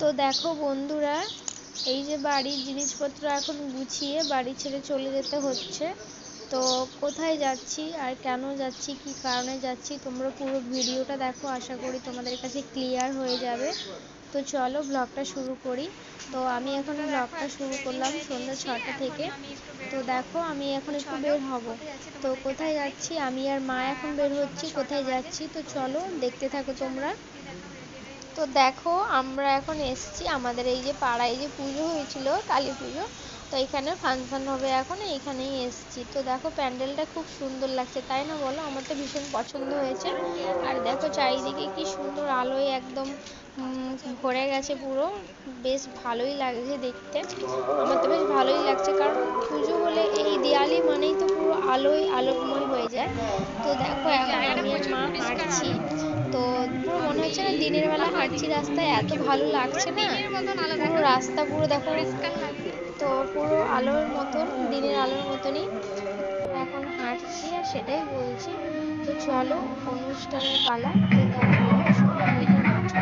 তো দেখো বন্ধুরা, এই যে বাড়ির জিনিসপত্র এখন গুছিয়ে বাড়ি ছেড়ে চলে যেতে হচ্ছে। তো কোথায় যাচ্ছি আর কেন যাচ্ছি, কি কারণে যাচ্ছি, তোমরা পুরো ভিডিওটা দেখো, আশা করি তোমাদের কাছে ক্লিয়ার হয়ে যাবে। তো চলো ব্লগটা শুরু করি। তো আমি এখন ব্লগটা শুরু করলাম সন্ধ্যা ছটা থেকে। তো দেখো আমি এখন একটু বের হব। তো কোথায় যাচ্ছি, আমি আর মা এখন বের হচ্ছি, কোথায় যাচ্ছি, তো চলো দেখতে থাকো তোমরা। তো দেখো, আমরা এখন এসছি আমাদের এই যে পাড়ায় যে পুজো হয়েছিল, কালী পুজো। তো এখানে ফাংশন হবে এখন, এইখানেই এসছি। তো দেখো, প্যান্ডেলটা খুব সুন্দর লাগছে, তাই না বলো? আমার তো ভীষণ পছন্দ হয়েছে। আর দেখো, চারিদিকে কি সুন্দর আলোয় একদম ভরে গেছে পুরো। বেশ ভালোই লাগছে দেখতে। আমার তো বেশ ভালোই লাগছে, কারণ পুজো হলে এই দিয়ালি মানেই তো পুরো আলোয় আলোকময় হয়ে যায়। তো দেখো, এখন আমি মা হাঁটছি। তো মনে হচ্ছে না দিনের বেলা হাঁটছি রাস্তায় এত ভালো লাগছে না। পুরো রাস্তা পুরো দেখো তো পুরো আলোর মতন দিনের আলোর মতনই। এখন হাঁটছি আর সেটাই বলছি। তো চলো অনুষ্ঠানের পালা। তো দেখো সবাই মিলে নাচ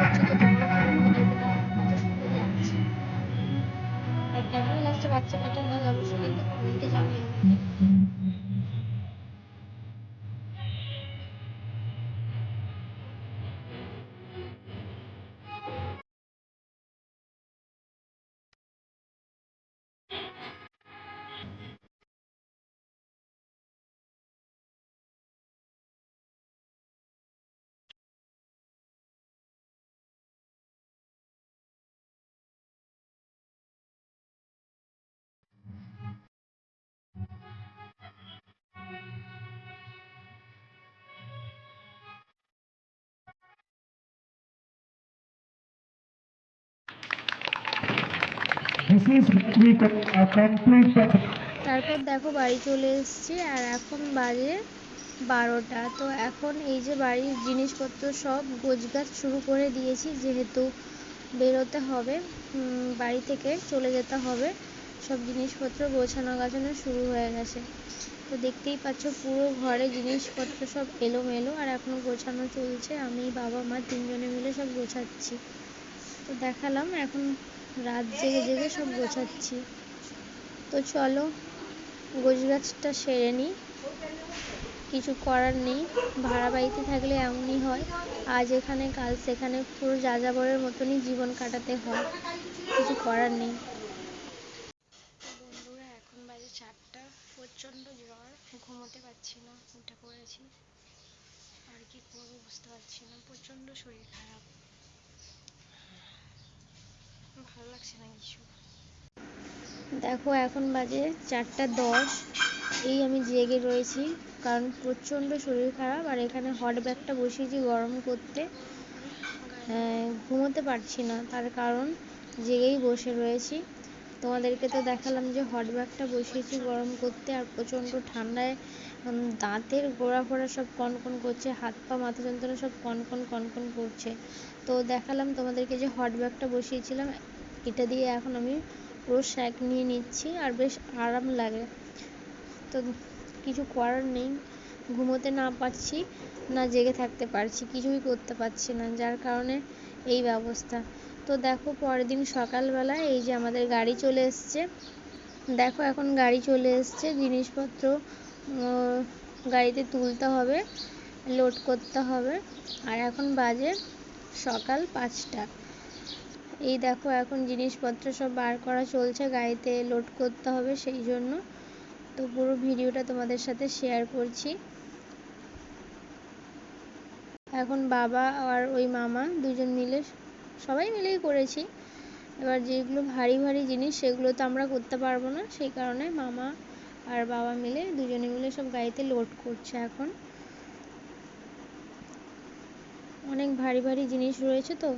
তারপর দেখো বাড়ি চলে এসেছি আর এখন বাজে বারোটা। তো এখন এই যে বাড়ির জিনিসপত্র সব গোছগাছ শুরু করে দিয়েছি, যেহেতু বেরোতে হবে বাড়ি থেকে চলে যেতে হবে। সব জিনিসপত্র গোছানো গাছানো শুরু হয়ে গেছে। তো দেখতেই পাচ্ছ পুরো ঘরে জিনিসপত্র সব এলোমেলো আর এখনও গোছানো চলছে। আমি বাবা, মা তিনজনে মিলে সব গোছাচ্ছি। তো দেখালাম, এখন রাত জেগে জেগে সব গোছাচ্ছি। তো চলো, গোছগাছটা সেরে নিই কিছু করার নেই। ভাড়া বাড়িতে থাকলে এমনই হয়। আজ এখানে, কাল সেখানে পুরো যাযাবরের মতনই জীবন কাটাতে হয়। কিছু করার নেই। বন্ধুরা, এখন বাজে চারটা। প্রচণ্ড জ্বর। ঘুমোতে পারছি না। উঠে পড়েছি। আর কি করব বুঝতে পারছি না। প্রচণ্ড শরীর খারাপ। দেখো, এখন বাজে চারটা দশ। এই আমি জেগে রয়েছি, কারণ প্রচণ্ড শরীর খারাপ, আর এখানে হট ব্যাগটা বসিয়েছি গরম করতে। ঘুমোতে পারছি না, তার কারণ জেগেই বসে রয়েছি। তোমাদেরকে তো দেখালাম যে হট ব্যাগটা বসিয়েছি গরম করতে আর প্রচণ্ড ঠান্ডায় দাঁতের গোড়া ফোড়া সব কনকন করছে, হাত পা মাথা যন্ত্রণা সব কনকন কনকন করছে। তো দেখালাম তোমাদেরকে যে হট ব্যাগটা বসিয়েছিলাম, এটা দিয়ে এখন আমি পুরো শ্যাক নিয়ে নিচ্ছি আর বেশ আরাম লাগে। তো কিছু করার নেই, ঘুমোতে না পারছি, না জেগে থাকতে পারছি, কিছুই করতে পারছি না, যার কারণে এই ব্যবস্থা। তো দেখো পরের দিন সকালবেলা এই যে আমাদের গাড়ি চলে এসছে। দেখো এখন গাড়ি চলে এসছে, জিনিসপত্র গাড়িতে তুলতে হবে, লোড করতে হবে। আর এখন বাজে সকাল পাঁচটা। এই দেখো এখন জিনিসপত্র সব বার করা চলছে, গাড়িতে লোড করতে হবে সেই জন্য। তো পুরো ভিডিওটা তোমাদের সাথে শেয়ার করছি। এখন বাবা আর ওই মামা দুজন মিলে সবাই মিলেই করেছি। এবার যেগুলো ভারী ভারী জিনিস, সেগুলো তো আমরা করতে পারব না। সেই কারণে মামা আর বাবা মিলে দুজনে মিলে সব গাড়িতে লোড করছে এখন। অনেক ভারী ভারী জিনিস রয়েছে তো।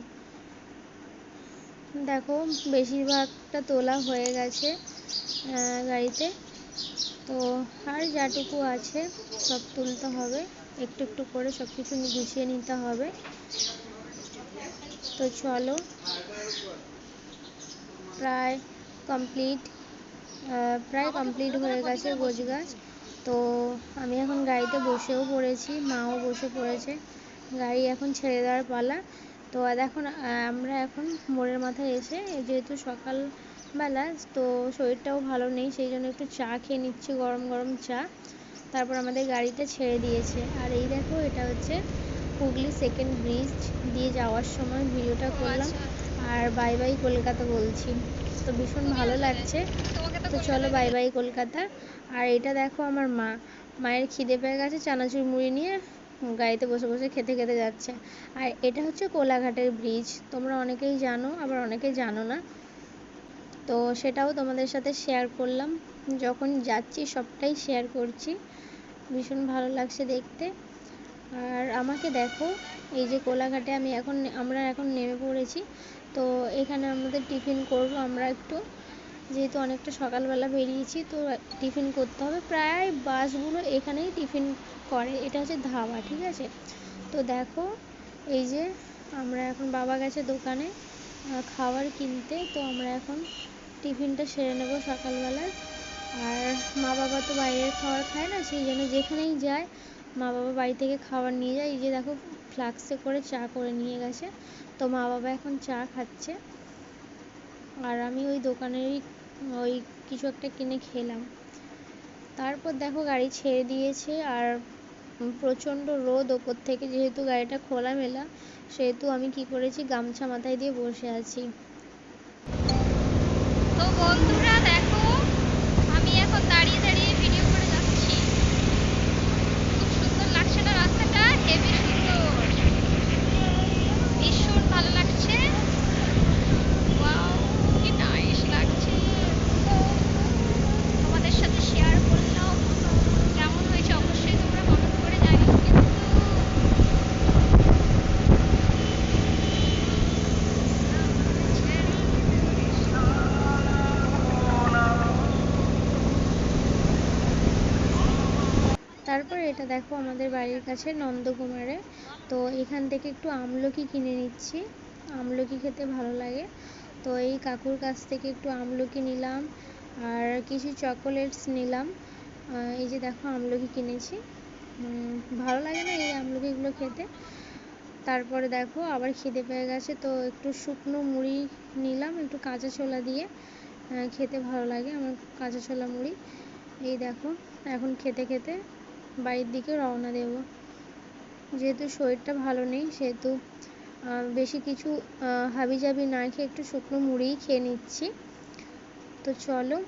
দেখো, বেশিরভাগটা তোলা হয়ে গেছে গাড়িতে। তো আর যাটুকু আছে, সব তুলতে হবে। একটু একটু করে সব কিছু গুছিয়ে নিতে হবে। তো চলো। প্রায় কমপ্লিট প্রায় কমপ্লিট হয়ে গেছে গোছগাছ তো আমি এখন গাড়িতে বসেও পড়েছি, মাও বসে পড়েছে। গাড়ি এখন ছেড়ে দেওয়ার পালা। তো দেখুন আমরা এখন মোড়ের মাথায় এসে যেহেতু সকালবেলা, তো শরীরটাও ভালো নেই, সেই জন্য একটু চা খেয়ে নিচ্ছি, গরম গরম চা। তারপর আমাদের গাড়িটা ছেড়ে দিয়েছে। আর এই দেখো, এটা হচ্ছে হুগলি সেকেন্ড ব্রিজ দিয়ে যাওয়ার সময় ভিডিওটা করলাম। আর বাই বাই কলকাতা বলছি। তো ভীষণ ভালো লাগছে। তো চলো বাই বাই কলকাতা। আর এটা দেখো আমার মা। মায়ের খিদে পেয়ে গেছে চানাচুর মুড়ি নিয়ে গাড়িতে বসে বসে খেতে খেতে যাচ্ছে। আর এটা হচ্ছে কোলাঘাটের ব্রিজ তোমরা অনেকেই জানো আবার অনেকেই জানো না। তো সেটাও তোমাদের সাথে শেয়ার করলাম। যখন যাচ্ছি সবটাই শেয়ার করছি। ভীষণ ভালো লাগছে দেখতে। আর আমাকে দেখো, এই যে কোলাঘাটে আমি এখন, আমরা এখন নেমে পড়েছি। তো এখানে আমাদের টিফিন করব আমরা একটু। যেহেতু অনেকটা সকালবেলা বেরিয়েছি, তো টিফিন করতে হবে। প্রায় বাসগুলো এখানেই টিফিন করে। এটা হচ্ছে ধাবা, ঠিক আছে? তো দেখো, এই যে আমরা এখন বাবা গেছে দোকানে খাবার কিনতে। তো আমরা এখন টিফিনটা সেরে নেব সকালবেলার আর মা বাবা তো বাইরের খাবার খায় না, সেই জন্য যেখানেই যায় মা বাবা বাড়ি থেকে খাবার নিয়ে যায়। এই যে দেখো, ফ্লাক্সে করে চা করে নিয়ে গেছে। তো মা বাবা এখন চা খাচ্ছে। আর আমি ওই দোকানেরই ওই কিছু একটা কিনে খেলাম। তারপর দেখো গাড়ি ছেড়ে দিয়েছে আর প্রচণ্ড রোদ ওপর থেকে। যেহেতু গাড়িটা খোলামেলা, সেহেতু আমি কি করেছি, গামছা মাথায় দিয়ে বসে আছি। তো বন্ধুরা দেখো আমি এখন দাঁড়িয়ে দাঁড়িয়ে ভিডিও করে যাচ্ছি খুব সুন্দর লাগছে না রাস্তাটা হেভি সুন্দর ভীষণ ভালো লাগছে ওয়াও কি নাইস লাগছে তোমাদের সাথে শেয়ার করলাম কেমন হয়েছে অবশ্যই তোমরা কমেন্ট করে জানিও কিন্তু তারপর এটা দেখো আমাদের বাড়ির কাছে নন্দকুমারে। তো এখান থেকে একটু আমলকি কিনে নিচ্ছি। আমলকি খেতে ভালো লাগে। তো এই কাকুর কাছ থেকে একটু আমলকি নিলাম আর কিছু চকোলেটস নিলাম। এই যে দেখো আমলকি কিনেছি। ভালো লাগে না এই আমলকিগুলো খেতে? তারপরে দেখো আবার খিদে পেয়ে গেছে, তো একটু শুকনো মুড়ি নিলাম, একটু কাঁচা ছোলা দিয়ে। খেতে ভালো লাগে আমার কাঁচা ছোলা মুড়ি। এই দেখো, এখন খেতে খেতে বাড়ির দিকে রওনা দেব। যেহেতু শরীরটা ভালো নেই, সেহেতু বেশি কিছু হাবিজাবি না খেয়ে একটু শুকনো মুড়িই খেয়ে নিচ্ছি। তো চলো,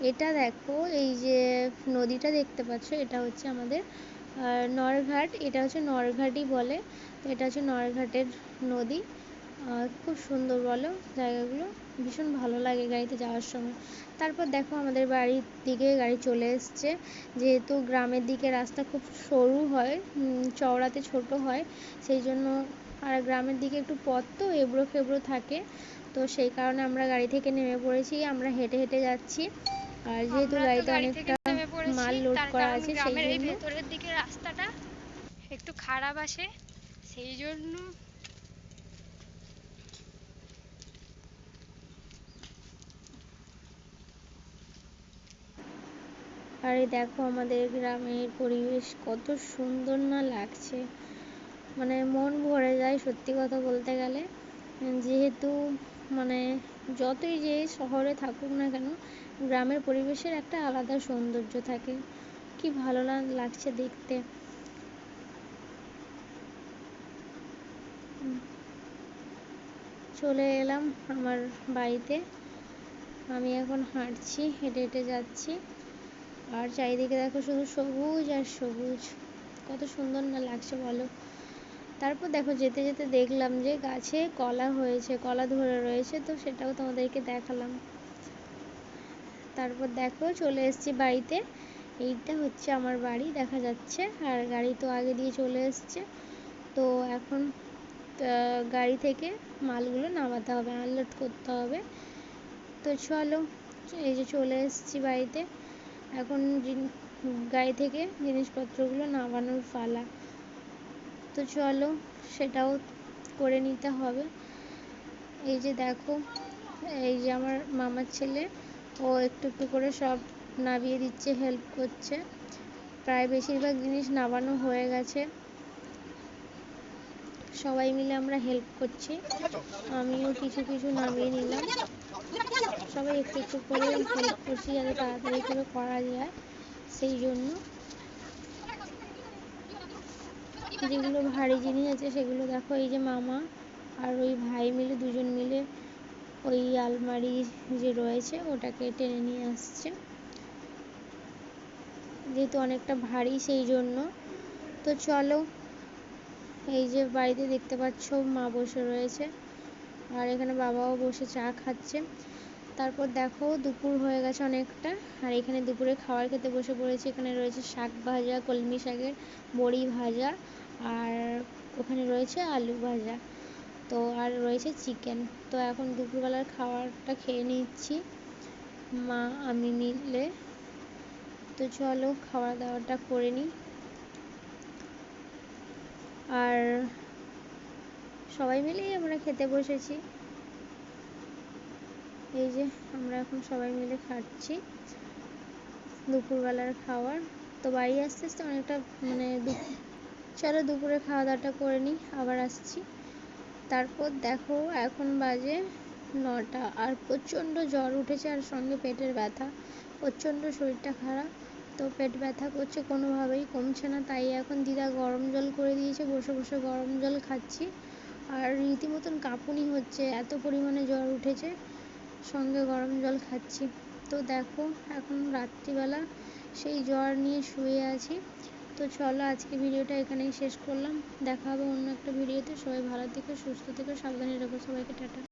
এটা দেখো, এই যে নদীটা দেখতে পাচ্ছ, এটা হচ্ছে আমাদের নরঘাট, এটা হচ্ছে নরঘাটই বলে এটা হচ্ছে নরঘাটের নদী। খুব সুন্দর বলো জায়গাগুলো। ভীষণ ভালো লাগে গাড়িতে যাওয়ার সময়। তারপর দেখো আমাদের বাড়ির দিকে গাড়ি চলে এসছে। যেহেতু গ্রামের দিকে রাস্তা খুব সরু হয় চওড়াতে ছোট হয় সেই জন্য আর গ্রামের দিকে একটু পথ তো এবড়ো খেবড়ো থাকে। তো সেই কারণে আমরা গাড়ি থেকে নেমে পড়েছি আমরা হেঁটে হেঁটে যাচ্ছি। আর যেহেতু গাড়িতে অনেকটা মাল লোড করা আছে সেই জন্য। ভেতরের দিকে রাস্তাটা একটু খারাপ আসে সেই জন্য আর দেখো আমাদের গ্রামের পরিবেশ কত সুন্দর না লাগছে। মানে মন ভরে যায় সত্যি কথা বলতে গেলে। যেহেতু মানে যতই যে শহরে থাকুক না কেন, গ্রামের পরিবেশের একটা আলাদা সৌন্দর্য থাকে। কি ভালো না- লাগছে দেখতে। চলে এলাম আমার বাড়িতে। আমি এখন হাঁটছি, হেঁটে হেঁটে যাচ্ছি। আর চারিদিকে দেখো শুধু সবুজ আর সবুজ। কত সুন্দর না লাগছে বলো? তারপর দেখো যেতে যেতে দেখলাম যে গাছে কলা হয়েছে, কলা ধরে রয়েছে, তো সেটাও তোমাদেরকে দেখালাম। তারপর দেখো চলে এসেছি বাড়িতে। এইটা হচ্ছে আমার বাড়ি, দেখা যাচ্ছে। আর গাড়ি তো আগে দিয়ে চলে এসছে। তো এখন গাড়ি থেকে মালগুলো নামাতে হবে, আনলোড করতে হবে। তো চলো, এই যে চলে এসেছি বাড়িতে। এখন গাড়ি থেকে জিনিসপত্রগুলো নামানোর পালা। তো চলো, সেটাও করে নিতে হবে। এই যে দেখো, এই যে আমার মামার ছেলে, ও একটু একটু করে সব নামিয়ে দিচ্ছে হেল্প করছে। প্রায় বেশিরভাগ জিনিস নামানো হয়ে গেছে। সবাই মিলে আমরা হেল্প করছি। আমিও কিছু কিছু নামিয়ে নিলাম। সবাই একটু একটু করে হেল্প করছি যাতে তাড়াতাড়ি করে করা যায়। সেই জন্য যেগুলো ভারী জিনিস আছে সেগুলো দেখো, এই যে মামা আর ওই ভাই মিলে, দুজন মিলে ওই আলমারি যে রয়েছে ওটাকে টেনে নিয়ে আসছে। যেহেতু অনেকটা ভারী সেই জন্য। তো চলো, এই যে বাড়িতে দেখতে পাচ্ছ মা বসে রয়েছে আর এখানে বাবাও বসে চা খাচ্ছে। তারপর দেখো দুপুর হয়ে গেছে অনেকটা। আর এখানে দুপুরে খাবার খেতে বসে পড়েছি। এখানে রয়েছে শাক ভাজা, কলমি শাকের বড়ি ভাজা, আর ওখানে রয়েছে আলু ভাজা। তো আর রয়েছে চিকেন। তো এখন দুপুরবেলার খাবারটা খেয়ে নিচ্ছি। মা, আমি মিলে। তো চলো খাওয়া দাওয়াটা করে নিই। আর সবাই মিলেই আমরা খেতে বসেছি। এই যে আমরা এখন সবাই মিলে খাচ্ছি। দুপুরবেলার খাবার তো বাড়ি আসতে আসতে অনেকটা মানে চলো দুপুরে খাওয়া দাওয়াটা করে নিই, আবার আসছি। তারপর দেখো এখন বাজে নটা, আর প্রচণ্ড জ্বর উঠেছে আর সঙ্গে পেটের ব্যথা। প্রচণ্ড শরীরটা খারাপ, তো পেট ব্যথা করছে কোনোভাবেই, কমছে না। তাই এখন দিদা গরম জল করে দিয়েছে, বসে বসে গরম জল খাচ্ছি। আর রীতিমতন কাঁপুনি হচ্ছে, এত পরিমাণে জ্বর উঠেছে। সঙ্গে গরম জল খাচ্ছি। তো দেখো, এখন রাত্রিবেলা সেই জ্বর নিয়ে শুয়ে আছি। তো চলো আজকে ভিডিওটা এখানেই শেষ করলাম। দেখা হবে অন্য একটা ভিডিওতে। সবাই ভালো থেকো, সুস্থ থেকো, সাবধানে রেখো সবাইকে টাটা।